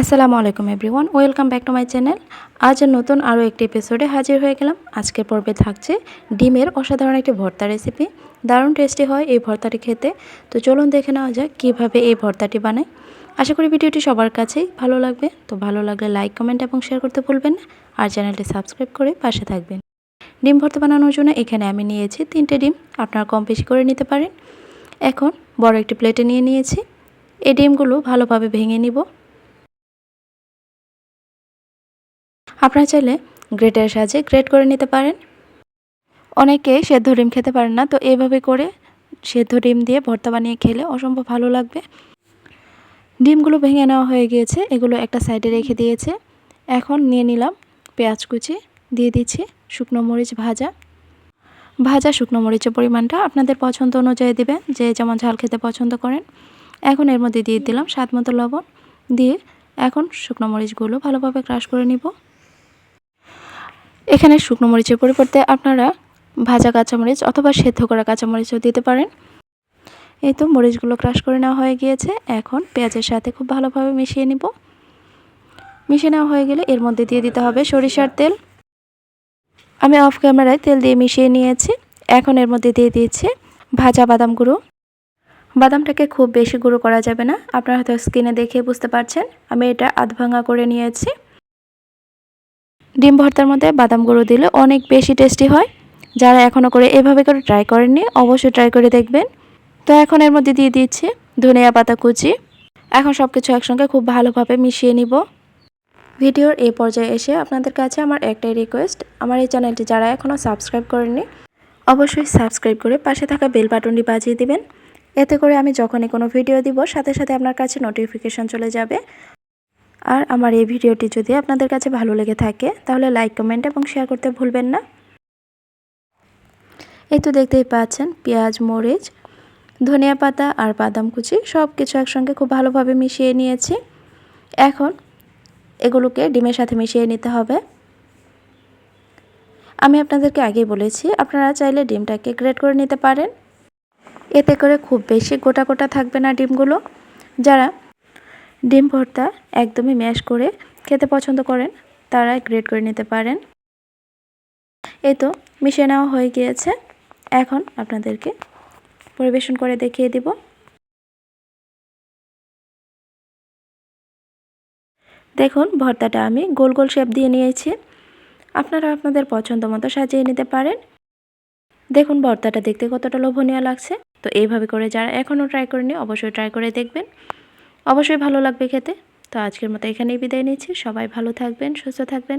আসসালামু আলাইকুম everyone, welcome back to my channel. আজ নতুন আরও একটি এপিসোডে হাজির হয়ে গেলাম। আজকের পর্বে থাকছে ডিমের অসাধারণ একটি ভর্তা রেসিপি দারুণ টেস্টি হয় এই ভর্তাটি খেতে। তো চলুন দেখে নেওয়া যাক কীভাবে এই ভর্তাটি বানায়। আশা করি ভিডিওটি সবার কাছেই ভালো লাগবে। তো ভালো লাগলে লাইক কমেন্ট এবং শেয়ার করতে ভুলবেন না। আর চ্যানেলটি সাবস্ক্রাইব করে পাশে থাকবেন। ডিম ভর্তা বানানোর জন্য এখানে আমি নিয়েছি তিনটে ডিম। আপনারা কম বেশি করে নিতে পারেন। এখন বড় একটি প্লেটে নিয়ে নিয়েছি। এই ডিমগুলো ভালোভাবে ভেঙে নিব। আপনারা চাইলে গ্রেটারের সাহায্যে গ্রেট করে নিতে পারেন। অনেকে সেদ্ধ ডিম খেতে পারেন না, তো এইভাবে করে সেদ্ধ ডিম দিয়ে ভর্তা বানিয়ে খেলে অসম্ভব ভালো লাগবে। ডিমগুলো ভেঙে নেওয়া হয়ে গিয়েছে, এগুলো একটা সাইডে রেখে দিয়েছে। এখন নিয়ে নিলাম পেঁয়াজ কুচি, দিয়ে দিচ্ছি শুকনো মরিচ ভাজা। ভাজা শুকনো মরিচের পরিমাণটা আপনাদের পছন্দ অনুযায়ী দেবেন, যে যেমন ঝাল খেতে পছন্দ করেন। এখন এর মধ্যে দিয়ে দিলাম স্বাদ মতো লবণ, দিয়ে এখন শুকনো মরিচগুলো ভালোভাবে ক্রাশ করে নিব। এখানে শুকনো মরিচের পরিবর্তে আপনারা ভাজা কাঁচামরিচ অথবা সেদ্ধ করা কাঁচামরিচও দিতে পারেন। এই তো মরিচগুলো ক্রাশ করে নেওয়া হয়ে গিয়েছে। এখন পেঁয়াজের সাথে খুব ভালোভাবে মিশিয়ে নিব। মিশিয়ে নেওয়া হয়ে গেলে এর মধ্যে দিয়ে দিতে হবে সরিষার তেল। আমি অফ ক্যামেরায় তেল দিয়ে মিশিয়ে নিয়েছি। এখন এর মধ্যে দিয়ে দিয়েছি ভাজা বাদাম গুঁড়ো। বাদামটাকে খুব বেশি গুঁড়ো করা যাবে না। আপনারা হয়তো স্কিনে দেখে বুঝতে পারছেন। আমি এটা আধ ভাঙা করে নিয়েছি। ডিম ভর্তার মধ্যে বাদাম গুঁড়ো দিলে অনেক বেশি টেস্টি হয়। যারা এখনও করে এভাবে করে ট্রাই করেননি, অবশ্যই ট্রাই করে দেখবেন। তো এখন এর মধ্যে দিয়ে দিচ্ছি ধনিয়া পাতা কুচি। এখন সব কিছু একসঙ্গে খুব ভালোভাবে মিশিয়ে নিব। ভিডিওর এই পর্যায়ে এসে আপনাদের কাছে আমার একটাই রিকোয়েস্ট আমার এই চ্যানেলটি যারা এখনও সাবস্ক্রাইব করেননি, অবশ্যই সাবস্ক্রাইব করে পাশে থাকা বেল বাটনটি বাজিয়ে দিবেন। এতে করে আমি যখনই কোনো ভিডিও দিব, সাথে সাথে আপনার কাছে নোটিফিকেশান চলে যাবে। আর আমার এই ভিডিওটি যদি আপনাদের কাছে ভালো লেগে থাকে, তাহলে লাইক, কমেন্ট এবং শেয়ার করতে ভুলবেন না। এই তো দেখতেই পাচ্ছেন, পেঁয়াজ, মরিচ, ধনিয়া পাতা আর বাদাম কুচি সব কিছু একসঙ্গে খুব ভালোভাবে মিশিয়ে নিয়েছি। এখন এগুলোকে ডিমের সাথে মিশিয়ে নিতে হবে। আমি আপনাদেরকে আগেই বলেছি, আপনারা চাইলে ডিমটাকে গ্রেট করে নিতে পারেন। এতে করে খুব বেশি গোটা গোটা থাকবে না ডিমগুলো। যারা ডিম ভর্তা একদমই ম্যাশ করে খেতে পছন্দ করেন, তারা গ্রেড করে নিতে পারেন। এই তো মিশিয়ে নেওয়া হয়ে গিয়েছে। এখন আপনাদেরকে পরিবেশন করে দেখিয়ে দিব। দেখুন, ভর্তাটা আমি গোল গোল শেপ দিয়ে নিয়েছি। আপনারা আপনাদের পছন্দ মতো সাজিয়ে নিতে পারেন। দেখুন, ভর্তাটা দেখতে কতটা লোভনীয় লাগছে। তো এইভাবে করে যারা এখনও ট্রাই করেনি, অবশ্যই ট্রাই করে দেখবেন। অবশ্যই ভালো লাগবে খেতে। তো আজকের মতো এখানেই বিদায় নিচ্ছি। সবাই ভালো থাকবেন, সুস্থ থাকবেন।